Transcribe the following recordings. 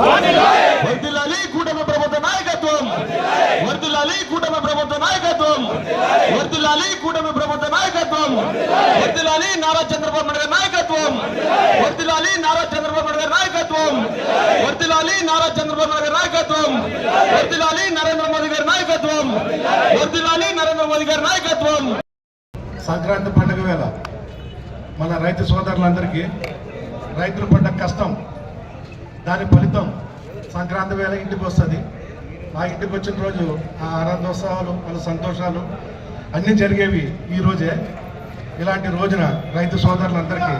వర్దిల్లాలి కూటమి ప్రభుత్వ నాయకత్వం. వర్దిల్లాలి కూటమి ప్రభుత్వ నాయకత్వం. వర్దిల్లాలి కూటమి ప్రభుత్వ నాయకత్వం. వర్దిల్లాలి నారా చంద్రబాబు నాయుడు గారి నాయకత్వం. వర్దిల్లాలి నారా చంద్రబాబు నాయుడు గారి నాయకత్వం. వర్దిల్లాలి నారా చంద్రబాబు నాయుడు గారి నాయకత్వం. వర్దిల్లాలి నరేంద్ర మోదీ గారి నాయకత్వం. వర్దిల్లాలి నరేంద్ర మోదీ గారి నాయకత్వం. సంక్రాంతి పండుగ వేళ మన రైతు సోదరులందరికీ రైతులు పడ్డ కష్టం. దాని ఫలితం సంక్రాంతి వేళ ఇంటికి వస్తుంది. ఆ ఇంటికి వచ్చిన రోజు ఆ ఆనందోత్సవాలు వాళ్ళ సంతోషాలు అన్నీ జరిగేవి ఈ రోజే. ఇలాంటి రోజున రైతు సోదరులందరికీ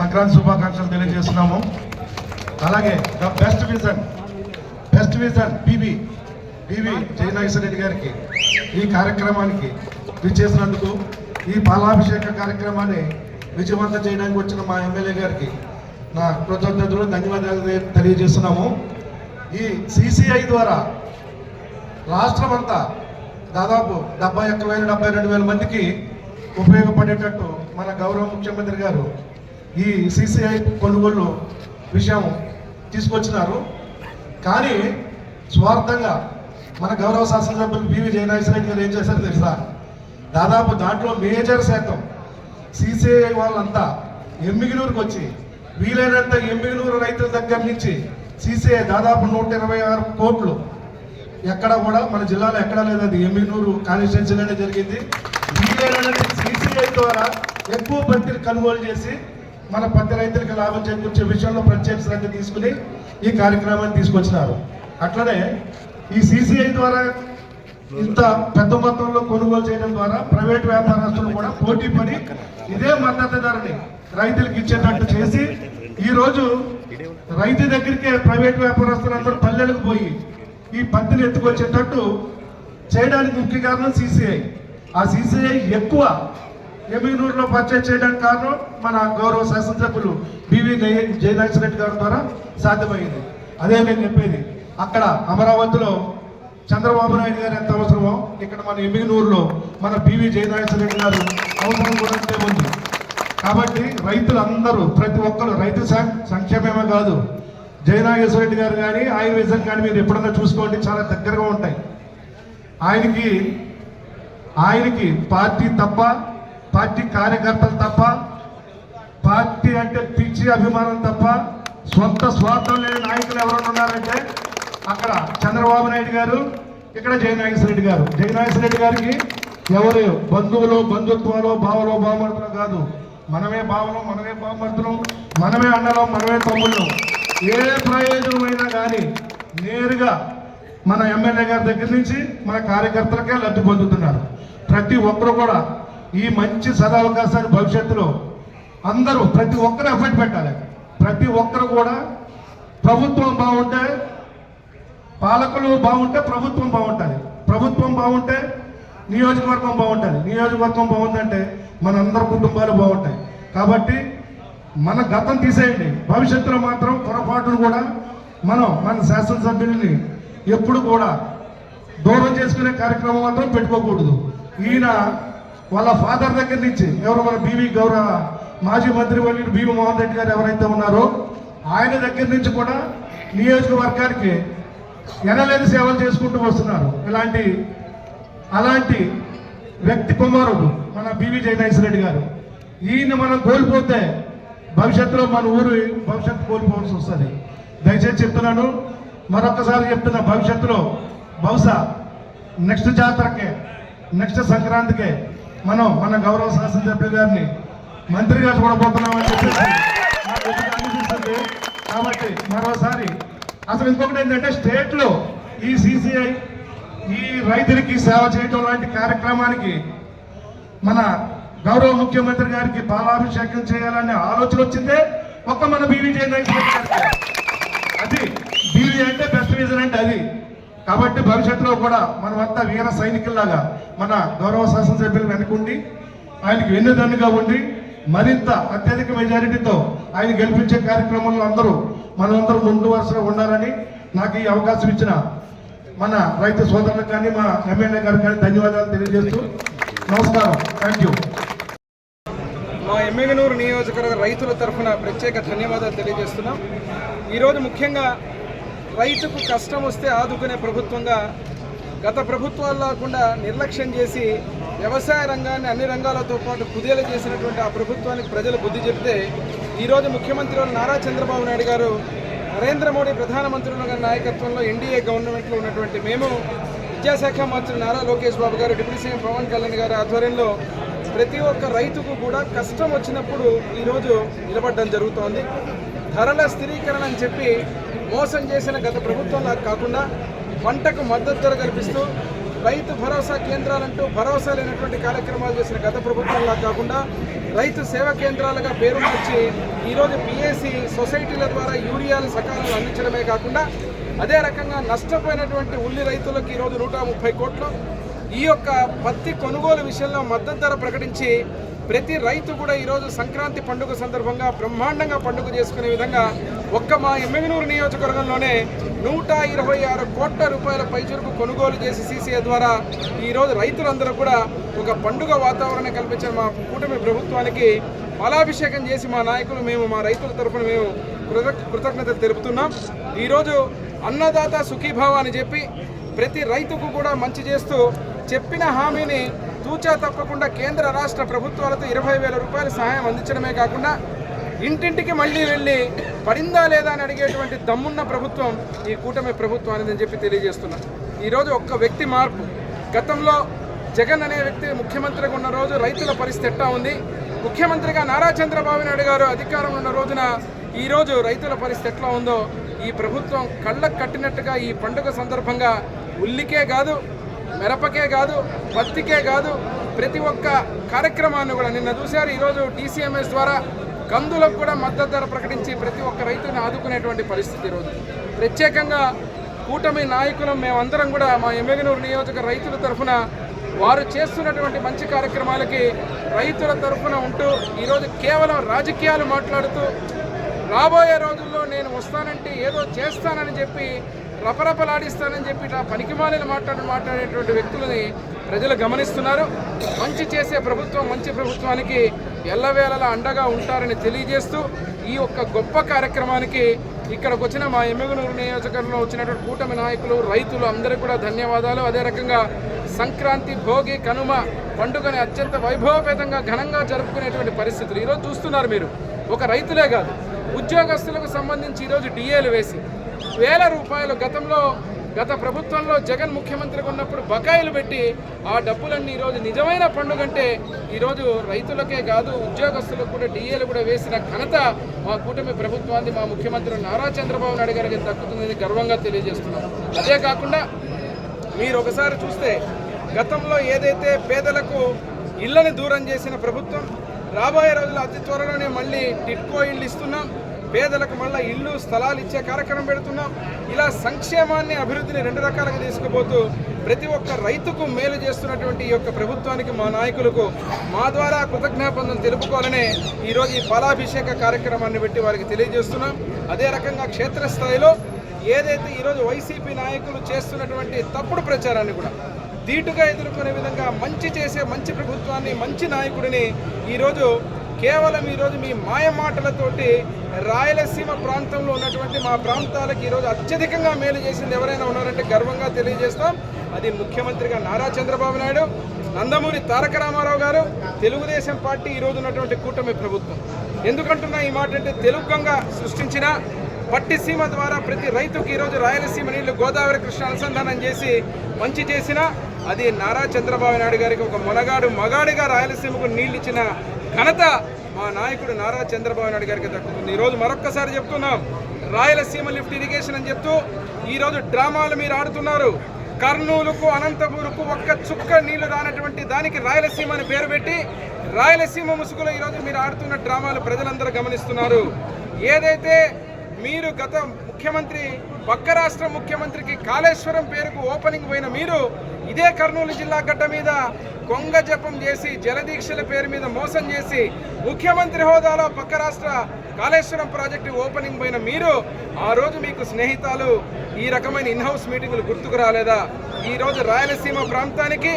సంక్రాంతి శుభాకాంక్షలు తెలియజేస్తున్నాము. అలాగే the best vision best vision PV PV Jayanageswara Reddy గారికి ఈ కార్యక్రమానికి విచ్చేసినందుకు ఈ పాలాభిషేక కార్యక్రమాన్ని విజయవంతం చేయడానికి వచ్చిన మా ఎమ్మెల్యే గారికి నా కృతజ్ఞతలు ధన్యవాదాలు తెలియజేస్తున్నాము. ఈ సిసిఐ ద్వారా రాష్ట్రం అంతా దాదాపు డెబ్బై ఒక్క వేల డెబ్బై రెండు వేల మందికి ఉపయోగపడేటట్టు మన గౌరవ ముఖ్యమంత్రి గారు ఈ సిసిఐ కొనుగోలు విషయం తీసుకొచ్చినారు. కానీ స్వార్థంగా మన గౌరవ శాసనసభ్యులు బివి జయనాగేశ్వర రెడ్డి గారు ఏం చేశారో తెలుసా? దాదాపు దాంట్లో మేజర్ శాతం సిసిఐ వాళ్ళంతా ఎమ్మిగిలూరుకు వచ్చి వీలైనంత ఎమ్మిగినూరు రైతుల దగ్గర నుంచి సీసీఐ దాదాపు నూట ఇరవై ఆరు కోట్లు ఎక్కడ కూడా మన జిల్లాలో ఎక్కడా లేదు అది ఎమ్మినూరు కాన్స్టిట్యున్సీలోనే జరిగింది. వీలైనంత సీసీఐ ద్వారా ఎక్కువ పత్తిని కొనుగోలు చేసి మన పత్తి రైతులకు లాభం చేకూర్చే విషయంలో ప్రత్యేక శ్రద్ధ తీసుకుని ఈ కార్యక్రమాన్ని తీసుకొచ్చినారు. అట్లనే ఈ సీసీఐ ద్వారా ఇంత పెద్ద మొత్తంలో కొనుగోలు చేయడం ద్వారా ప్రైవేట్ వ్యాపారస్తులు కూడా పోటీ పడి ఇదే మద్దతు ధరని రైతులకు ఇచ్చేటట్టు చేసి ఈ రోజు రైతు దగ్గరికే ప్రైవేట్ వ్యాపారస్తులందరూ పల్లెలకు పోయి ఈ పత్తిని ఎత్తుకొచ్చేటట్టు చేయడానికి ముఖ్య కారణం సిసిఐ. ఆ సిసిఐ ఎక్కువ ఎమ్మినూరులో పర్చేజ్ చేయడానికి కారణం మన గౌరవ శాసనసభ్యులు బివి జయనాగేశ్వర రెడ్డి గారి ద్వారా సాధ్యమైంది. అదే నేను చెప్పేది. అక్కడ అమరావతిలో చంద్రబాబు నాయుడు గారు ఎంత అవసరమో ఇక్కడ మన ఎమ్మిగనూరులో మన బివి జయనాగేశ్వర రెడ్డి గారు అవసరం కూడా ఉంది. కాబట్టి రైతులందరూ ప్రతి ఒక్కరు రైతు సం- సంక్షేమమే కాదు. జయనాగేశ్వర రెడ్డి గారు కానీ ఆయన విజన్ కానీ మీరు ఎప్పుడన్నా చూసుకోండి చాలా దగ్గరగా ఉంటాయి. ఆయనకి ఆయనకి పార్టీ తప్ప పార్టీ కార్యకర్తలు తప్ప పార్టీ అంటే పిచ్చి అభిమానం తప్ప సొంత స్వార్థం లేని నాయకులు ఎవరైనా ఉన్నారంటే అక్కడ చంద్రబాబు నాయుడు గారు ఇక్కడ జయనాగేశ్వర రెడ్డి గారు. జయనాగేశ్వర రెడ్డి గారికి ఎవరు బంధువులు బంధుత్వాలు భావలో బామర్తులు కాదు. మనమే భావనం మనమే బామర్తులు మనమే అండలం మనమే తమ్ముళ్ళం. ఏ ప్రయోజనమైనా కానీ నేరుగా మన ఎమ్మెల్యే గారి దగ్గర నుంచి మన కార్యకర్తలకే లబ్ధి పొందుతున్నారు. ప్రతి ఒక్కరు కూడా ఈ మంచి సదావకాశాన్ని భవిష్యత్తులో అందరూ ప్రతి ఒక్కరు ఎఫర్ట్ పెట్టాలి. ప్రతి ఒక్కరు కూడా ప్రభుత్వం బాగుంటే పాలకులు బాగుంటే ప్రభుత్వం బాగుంటుంది ప్రభుత్వం బాగుంటే నియోజకవర్గం బాగుంటుంది నియోజకవర్గం బాగుందంటే మనందరి కుటుంబాలు బాగుంటాయి. కాబట్టి మన గతం తీసేయండి. భవిష్యత్తులో మాత్రం పొరపాటును కూడా మనం మన శాసనసభ్యుల్ని ఎప్పుడు కూడా దూరం చేసుకునే కార్యక్రమం మాత్రం పెట్టుకోకూడదు. ఈయన వాళ్ళ ఫాదర్ దగ్గర నుంచి ఎవరు మన బీవీ గౌరవ మాజీ మంత్రి వాళ్ళు భీమ మోహన్ రెడ్డి గారు ఎవరైతే ఉన్నారో ఆయన దగ్గర నుంచి కూడా నియోజకవర్గానికి ఎనలేని సేవలు చేసుకుంటూ వస్తున్నారు. ఇలాంటి అలాంటి వ్యక్తి కుమారుడు మన బివి జయనాగేశ్వర రెడ్డి గారు. ఈయన మనం కోల్పోతే భవిష్యత్తులో మన ఊరు భవిష్యత్తు కోల్పోవాల్సి వస్తుంది. దయచేసి చెప్తున్నాను మరొకసారి చెప్తున్నా భవిష్యత్తులో బహుశా నెక్స్ట్ జాతరకే నెక్స్ట్ సంక్రాంతికే మనం మన గౌరవ శాసనసభ్యులు గారిని మంత్రిగా చూడబోతున్నామని చెప్పేసి కాబట్టి మరోసారి అసలు ఇంకొకటి ఏంటంటే స్టేట్లో ఈ సిసిఐ ఈ రైతులకి సేవ చేయటం లాంటి కార్యక్రమానికి మన గౌరవ ముఖ్యమంత్రి గారికి పాలాభిషేకం చేయాలనే ఆలోచన వచ్చిందే. ఒక్క మన బీవీ అది బీవీ అంటే బెస్ట్ రీజన్ అంటే అది. కాబట్టి భవిష్యత్తులో కూడా మనమంతా వీర సైనికుల్లాగా మన గౌరవ శాసనసభ్యులు వెనుకుండి ఆయనకి వెన్నుదన్నుగా ఉండి మరింత అత్యధిక మెజారిటీతో ఆయన గెలిపించే కార్యక్రమంలో అందరూ మనమందరం ముందు వరుసలో ఉండాలని నాకు ఈ అవకాశం ఇచ్చిన మన రైతు సోదరులకు కానీ మా ఎమ్మెల్యే గారికి కానీ ధన్యవాదాలు తెలియజేస్తూ నమస్కారం. థ్యాంక్ యూ మా ఎమ్మెగనూరు నియోజకవర్గ రైతుల తరఫున ప్రత్యేక ధన్యవాదాలు తెలియజేస్తున్నాం. ఈరోజు ముఖ్యంగా రైతుకు కష్టం వస్తే ఆదుకునే ప్రభుత్వంగా గత ప్రభుత్వాలు లేకుండా నిర్లక్ష్యం చేసి వ్యవసాయ రంగాన్ని అన్ని రంగాలతో పాటు కుదేలు చేసినటువంటి ఆ ప్రభుత్వానికి ప్రజలు బుద్ధి చెప్తే ఈరోజు ముఖ్యమంత్రి నారా చంద్రబాబు నాయుడు గారు నరేంద్ర మోడీ ప్రధానమంత్రుల నాయకత్వంలో ఎన్డీఏ గవర్నమెంట్లో ఉన్నటువంటి మేము విద్యాశాఖ మంత్రి నారా లోకేష్ బాబు గారు డిప్యూటీ సీఎం పవన్ కళ్యాణ్ గారి ఆధ్వర్యంలో ప్రతి ఒక్క రైతుకు కూడా కష్టం వచ్చినప్పుడు ఈరోజు నిలబడడం జరుగుతోంది. ధరల స్థిరీకరణ అని చెప్పి మోసం చేసిన గత ప్రభుత్వంలా కాకుండా పంటకు మద్దతు ధర కల్పిస్తూ రైతు భరోసా కేంద్రాలంటూ భరోసా లేనటువంటి కార్యక్రమాలు చేసిన గత ప్రభుత్వంలా కాకుండా రైతు సేవా కేంద్రాలుగా పేరు మార్చి ఈరోజు పిఎస్సి సొసైటీల ద్వారా యూరియాలు సకాలంలో అందించడమే కాకుండా అదే రకంగా నష్టపోయినటువంటి ఉల్లి రైతులకు ఈరోజు నూట ముప్పై కోట్లు. ఈ యొక్క పత్తి కొనుగోలు విషయంలో మద్దతు ధర ప్రకటించి ప్రతి రైతు కూడా ఈరోజు సంక్రాంతి పండుగ సందర్భంగా బ్రహ్మాండంగా పండుగ చేసుకునే విధంగా ఒక్క మా ఎమ్మెగనూరు నియోజకవర్గంలోనే నూట ఇరవై ఆరు కోట్ల రూపాయల పైచురుకు కొనుగోలు చేసి సీసీఏ ద్వారా ఈరోజు రైతులందరూ కూడా ఒక పండుగ వాతావరణం కల్పించిన మా కూటమి ప్రభుత్వానికి పాలాభిషేకం చేసి మా నాయకులు మేము మా రైతుల తరఫున మేము కృత కృతజ్ఞతలు తెలుపుతున్నాం. ఈరోజు అన్నదాత సుఖీభావ అని చెప్పి ప్రతి రైతుకు కూడా మంచి చేస్తూ చెప్పిన హామీని తూచా తప్పకుండా కేంద్ర రాష్ట్ర ప్రభుత్వాలతో ఇరవై వేల రూపాయల సహాయం అందించడమే కాకుండా ఇంటింటికి మళ్ళీ వెళ్ళి పడిందా లేదా అని అడిగేటువంటి దమ్మున్న ప్రభుత్వం ఈ కూటమి ప్రభుత్వం అని చెప్పి తెలియజేస్తున్నా. ఈరోజు ఒక్క వ్యక్తి మార్పు. గతంలో జగన్ అనే వ్యక్తి ముఖ్యమంత్రిగా ఉన్న రోజు రైతుల పరిస్థితి ఎట్టా ఉంది? ముఖ్యమంత్రిగా నారా చంద్రబాబు నాయుడు గారు అధికారం ఉన్న రోజున ఈరోజు రైతుల పరిస్థితి ఎట్లా ఉందో ఈ ప్రభుత్వం కళ్ళకు కట్టినట్టుగా ఈ పండుగ సందర్భంగా ఉల్లికే కాదు మిరపకే కాదు పత్తికే కాదు ప్రతి ఒక్క కార్యక్రమాన్ని కూడా నిన్న చూశారు. ఈరోజు డీసీఎంఎస్ ద్వారా కందులకు కూడా మద్దతు ధర ప్రకటించి ప్రతి ఒక్క రైతుని ఆదుకునేటువంటి పరిస్థితి ఈరోజు. ప్రత్యేకంగా కూటమి నాయకులం మేమందరం కూడా మా ఎమ్మెగనూరు నియోజక రైతుల తరఫున వారు చేస్తున్నటువంటి మంచి కార్యక్రమాలకి రైతుల తరఫున ఉంటూ ఈరోజు కేవలం రాజకీయాలు మాట్లాడుతూ రాబోయే రోజుల్లో నేను వస్తానంటే ఏదో చేస్తానని చెప్పి రపరపలాడిస్తానని చెప్పి ఇట్లా పనికిమాలిన మాట్లాడి మాట్లాడేటువంటి వ్యక్తులని ప్రజలు గమనిస్తున్నారు. మంచి చేసే ప్రభుత్వం మంచి ప్రభుత్వానికి ఎల్లవేళలా అండగా ఉంటారని తెలియజేస్తూ ఈ యొక్క గొప్ప కార్యక్రమానికి ఇక్కడికి వచ్చిన మా ఎమ్మెగనూరు నియోజకవర్గంలో వచ్చినటువంటి కూటమి నాయకులు రైతులు అందరికీ కూడా ధన్యవాదాలు. అదే రకంగా సంక్రాంతి భోగి కనుమ పండుగని అత్యంత వైభవపేతంగా ఘనంగా జరుపుకునేటువంటి పరిస్థితులు. ఈరోజు చూస్తున్నారు మీరు. ఒక రైతులే కాదు ఉద్యోగస్తులకు సంబంధించి ఈరోజు డిఏలు వేసి వేల రూపాయలు గతంలో గత ప్రభుత్వంలో జగన్ ముఖ్యమంత్రిగా ఉన్నప్పుడు బకాయిలు పెట్టి ఆ డబ్బులన్నీ ఈరోజు నిజమైన పండుగ అంటే ఈరోజు రైతులకే కాదు ఉద్యోగస్తులకు కూడా డిఏలు కూడా వేసిన ఘనత మా కూటమి ప్రభుత్వాన్ని మా ముఖ్యమంత్రి నారా చంద్రబాబు నాయుడు గారికి దక్కుతుందని గర్వంగా తెలియజేస్తున్నాం. అదే కాకుండా మీరు ఒకసారి చూస్తే గతంలో ఏదైతే పేదలకు ఇళ్ళను దూరం చేసిన ప్రభుత్వం రాబోయే రోజుల్లో అతి త్వరలోనే మళ్ళీ టిట్కో ఇళ్ళు ఇస్తున్నాం. పేదలకు మళ్ళీ ఇల్లు స్థలాలు ఇచ్చే కార్యక్రమం పెడుతున్నాం. ఇలా సంక్షేమాన్ని అభివృద్ధిని రెండు రకాలుగా తీసుకుపోతూ ప్రతి ఒక్క రైతుకు మేలు చేస్తున్నటువంటి ఈ యొక్క ప్రభుత్వానికి మా నాయకులకు మా ద్వారా కృతజ్ఞాపనలు తెలుపుకోవాలనే ఈరోజు ఈ ఫలాభిషేక కార్యక్రమాన్ని పెట్టి వారికి తెలియజేస్తున్నాం. అదే రకంగా క్షేత్రస్థాయిలో ఏదైతే ఈరోజు వైసీపీ నాయకులు చేస్తున్నటువంటి తప్పుడు ప్రచారాన్ని కూడా ధీటుగా ఎదుర్కొనే విధంగా మంచి చేసే మంచి ప్రభుత్వాన్ని మంచి నాయకుడిని ఈరోజు కేవలం ఈరోజు మీ మాయ మాటలతోటి రాయలసీమ ప్రాంతంలో ఉన్నటువంటి మా ప్రాంతాలకు ఈరోజు అత్యధికంగా మేలు చేసింది ఎవరైనా ఉన్నారంటే గర్వంగా తెలియజేస్తాం. అది ముఖ్యమంత్రిగా నారా చంద్రబాబు నాయుడు నందమూరి తారక రామారావు గారు తెలుగుదేశం పార్టీ ఈరోజు ఉన్నటువంటి కూటమి ప్రభుత్వం. ఎందుకంటున్నా ఈ మాట అంటే తెలుగు గంగ సృష్టించిన పట్టిసీమ ద్వారా ప్రతి రైతుకు ఈరోజు రాయలసీమ నీళ్ళు గోదావరి కృష్ణ అనుసంధానం చేసి మంచి చేసిన అది నారా చంద్రబాబు నాయుడు గారికి ఒక మొనగాడు మగాడిగా రాయలసీమకు నీళ్ళు ఇచ్చిన ఘనత మా నాయకుడు నారా చంద్రబాబు నాయుడు గారికి దక్కుతుంది. ఈరోజు మరొక్కసారి చెప్తున్నాం. రాయలసీమ లిఫ్ట్ ఇరిగేషన్ అని చెప్తూ ఈరోజు డ్రామాలు మీరు ఆడుతున్నారు. కర్నూలుకు అనంతపూర్కు ఒక్క చుక్క నీళ్ళు రానటువంటి దానికి రాయలసీమ అని పేరు పెట్టి రాయలసీమ ముసుగులో ఈరోజు మీరు ఆడుతున్న డ్రామాలు ప్రజలందరూ గమనిస్తున్నారు. ఏదైతే మీరు గత ముఖ్యమంత్రి పక్క రాష్ట్ర ముఖ్యమంత్రికి కాళేశ్వరం పేరుకు ఓపెనింగ్ పోయిన మీరు ఇదే కర్నూలు జిల్లా గడ్డ మీద కొంగ జపం చేసి జలదీక్షల పేరు మీద మోసం చేసి ముఖ్యమంత్రి హోదాలో పక్క రాష్ట్ర కాళేశ్వరం ప్రాజెక్టు ఓపెనింగ్ పోయిన మీరు ఆ రోజు మీకు స్నేహితాలు ఈ రకమైన ఇన్హౌస్ మీటింగులు గుర్తుకు రాలేదా? ఈరోజు రాయలసీమ ప్రాంతానికి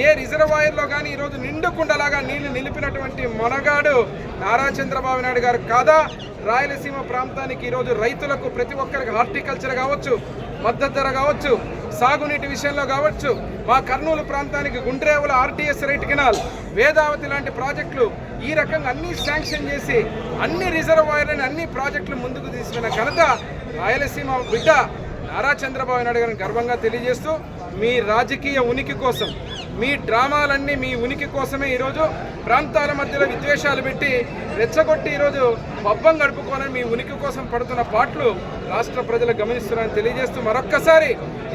ఏ రిజర్వాయర్లో కానీ ఈరోజు నిండుకుండలాగా నీళ్ళు నిలిపినటువంటి మొనగాడు నారా చంద్రబాబు నాయుడు గారు కాదా? రాయలసీమ ప్రాంతానికి ఈరోజు రైతులకు ప్రతి ఒక్కరికి హార్టికల్చర్ కావచ్చు మద్దతు ధర కావచ్చు సాగునీటి విషయంలో కావచ్చు మా కర్నూలు ప్రాంతానికి Gundrevula RTS right canal Vedavathi లాంటి ప్రాజెక్టులు ఈ రకంగా అన్ని శాంక్షన్ చేసి అన్ని రిజర్వాయర్లను అన్ని ప్రాజెక్టులు ముందుకు తీసుకున్న ఘనత రాయలసీమ బిడ్డ నారా చంద్రబాబు నాయుడు గారిని గర్వంగా తెలియజేస్తూ మీ రాజకీయ ఉనికి కోసం మీ డ్రామాలన్నీ మీ ఉనికి కోసమే ఈరోజు ప్రాంతాల మధ్యలో విద్వేషాలు పెట్టి రెచ్చగొట్టి ఈరోజు పబ్బం గడుపుకోవాలని మీ ఉనికి కోసం పడుతున్న పాటలు రాష్ట్ర ప్రజలు గమనిస్తున్నారని తెలియజేస్తూ మరొక్కసారి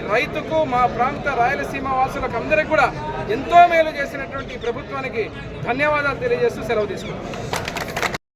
రైతుకు మా ప్రాంత రాయలసీమ వాసులకు అందరికీ కూడా ఎంతో మేలు చేసినటువంటి ప్రభుత్వానికి ధన్యవాదాలు తెలియజేస్తూ సెలవు తీసుకుంటాం